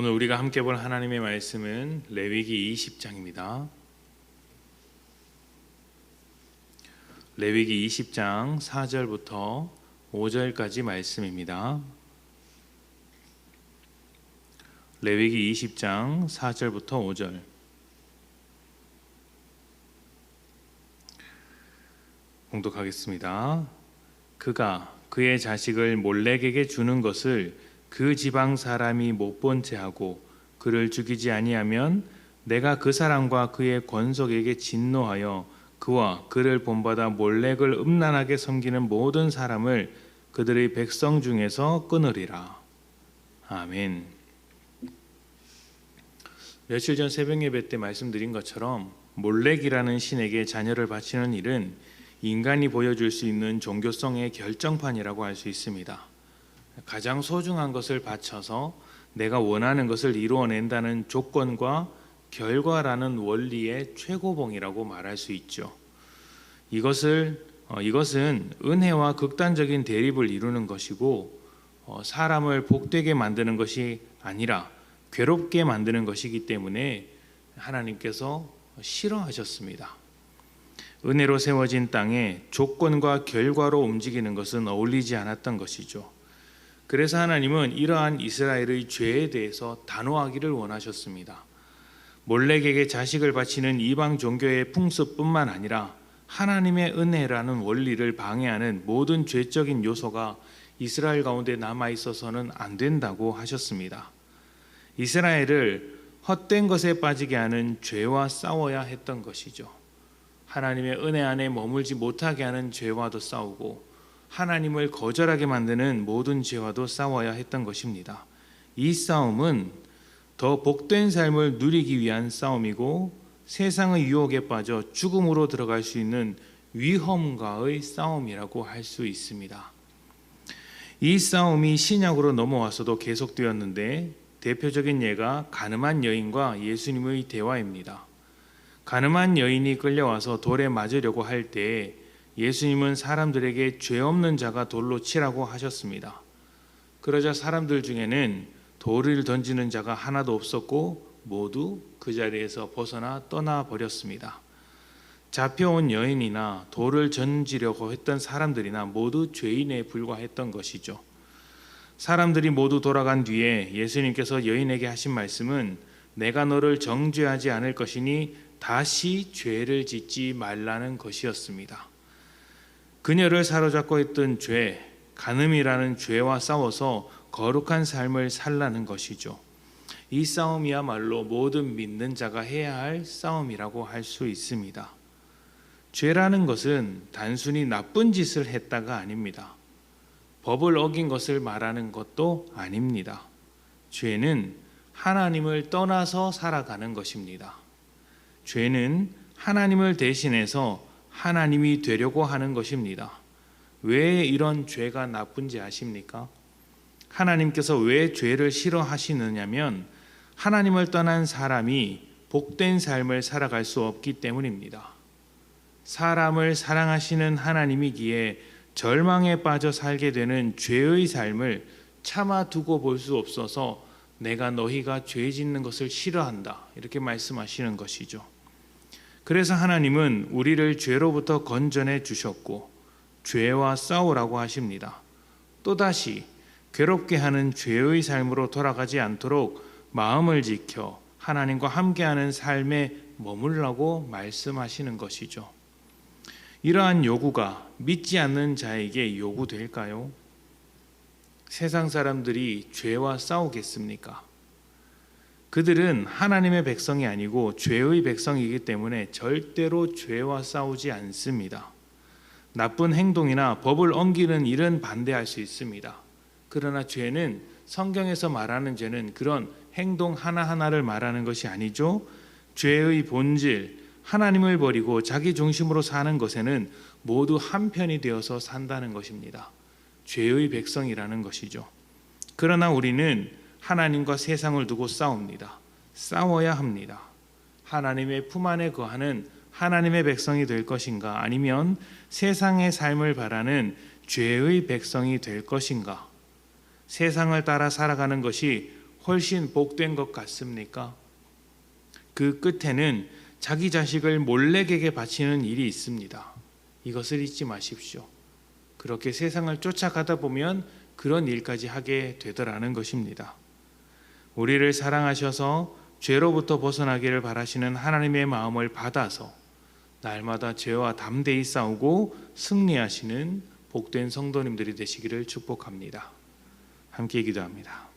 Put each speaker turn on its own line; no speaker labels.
오늘 우리가 함께 볼 하나님의 말씀은 레위기 20장입니다. 레위기 20장 4절부터 5절까지 말씀입니다. 레위기 20장 4절부터 5절 공독하겠습니다. 그가 그의 자식을 몰렉에게 주는 것을 그 지방 사람이 못 본 채 하고 그를 죽이지 아니하면 내가 그 사람과 그의 권속에게 진노하여 그와 그를 본받아 몰렉을 음란하게 섬기는 모든 사람을 그들의 백성 중에서 끊으리라. 아멘. 며칠 전 새벽 예배 때 말씀드린 것처럼 몰렉이라는 신에게 자녀를 바치는 일은 인간이 보여줄 수 있는 종교성의 결정판이라고 할 수 있습니다. 가장 소중한 것을 바쳐서 내가 원하는 것을 이루어낸다는 조건과 결과라는 원리의 최고봉이라고 말할 수 있죠. 이것을 어, 이것은 은혜와 극단적인 대립을 이루는 것이고 어, 사람을 복되게 만드는 것이 아니라 괴롭게 만드는 것이기 때문에 하나님께서 싫어하셨습니다. 은혜로 세워진 땅에 조건과 결과로 움직이는 것은 어울리지 않았던 것이죠. 그래서 하나님은 이러한 이스라엘의 죄에 대해서 단호하기를 원하셨습니다. 몰렉에게 자식을 바치는 이방 종교의 풍습뿐만 아니라 하나님의 은혜라는 원리를 방해하는 모든 죄적인 요소가 이스라엘 가운데 남아 있어서는 안 된다고 하셨습니다. 이스라엘을 헛된 것에 빠지게 하는 죄와 싸워야 했던 것이죠. 하나님의 은혜 안에 머물지 못하게 하는 죄와도 싸우고 하나님을 거절하게 만드는 모든 죄와도 싸워야 했던 것입니다. 이 싸움은 더 복된 삶을 누리기 위한 싸움이고 세상의 유혹에 빠져 죽음으로 들어갈 수 있는 위험과의 싸움이라고 할 수 있습니다. 이 싸움이 신약으로 넘어와서도 계속되었는데 대표적인 예가 가늠한 여인과 예수님의 대화입니다. 가늠한 여인이 끌려와서 돌에 맞으려고 할 때 예수님은 사람들에게 죄 없는 자가 돌로 치라고 하셨습니다. 그러자 사람들 중에는 돌을 던지는 자가 하나도 없었고 모두 그 자리에서 벗어나 떠나 버렸습니다. 잡혀온 여인이나 돌을 던지려고 했던 사람들이나 모두 죄인에 불과했던 것이죠. 사람들이 모두 돌아간 뒤에 예수님께서 여인에게 하신 말씀은 내가 너를 정죄하지 않을 것이니 다시 죄를 짓지 말라는 것이었습니다. 그녀를 사로잡고 있던 죄, 간음이라는 죄와 싸워서 거룩한 삶을 살라는 것이죠. 이 싸움이야말로 모든 믿는 자가 해야 할 싸움이라고 할 수 있습니다. 죄라는 것은 단순히 나쁜 짓을 했다가 아닙니다. 법을 어긴 것을 말하는 것도 아닙니다. 죄는 하나님을 떠나서 살아가는 것입니다. 죄는 하나님을 대신해서 하나님이 되려고 하는 것입니다. 왜 이런 죄가 나쁜지 아십니까? 하나님께서 왜 죄를 싫어하시느냐면 하나님을 떠난 사람이 복된 삶을 살아갈 수 없기 때문입니다. 사람을 사랑하시는 하나님이기에 절망에 빠져 살게 되는 죄의 삶을 참아 두고 볼 수 없어서 내가 너희가 죄 짓는 것을 싫어한다. 이렇게 말씀하시는 것이죠. 그래서 하나님은 우리를 죄로부터 건져내 주셨고 죄와 싸우라고 하십니다. 또다시 괴롭게 하는 죄의 삶으로 돌아가지 않도록 마음을 지켜 하나님과 함께하는 삶에 머물라고 말씀하시는 것이죠. 이러한 요구가 믿지 않는 자에게 요구될까요? 세상 사람들이 죄와 싸우겠습니까? 그들은 하나님의 백성이 아니고 죄의 백성이기 때문에 절대로 죄와 싸우지 않습니다. 나쁜 행동이나 법을 엉기는 일은 반대할 수 있습니다. 그러나 죄는 성경에서 말하는 죄는 그런 행동 하나하나를 말하는 것이 아니죠. 죄의 본질, 하나님을 버리고 자기 중심으로 사는 것에는 모두 한편이 되어서 산다는 것입니다. 죄의 백성이라는 것이죠. 그러나 우리는 하나님과 세상을 두고 싸웁니다. 싸워야 합니다. 하나님의 품 안에 거하는 하나님의 백성이 될 것인가 아니면 세상의 삶을 바라는 죄의 백성이 될 것인가 세상을 따라 살아가는 것이 훨씬 복된 것 같습니까? 그 끝에는 자기 자식을 몰래에게 바치는 일이 있습니다. 이것을 잊지 마십시오. 그렇게 세상을 쫓아가다 보면 그런 일까지 하게 되더라는 것입니다. 우리를 사랑하셔서 죄로부터 벗어나기를 바라시는 하나님의 마음을 받아서 날마다 죄와 담대히 싸우고 승리하시는 복된 성도님들이 되시기를 축복합니다. 함께 기도합니다.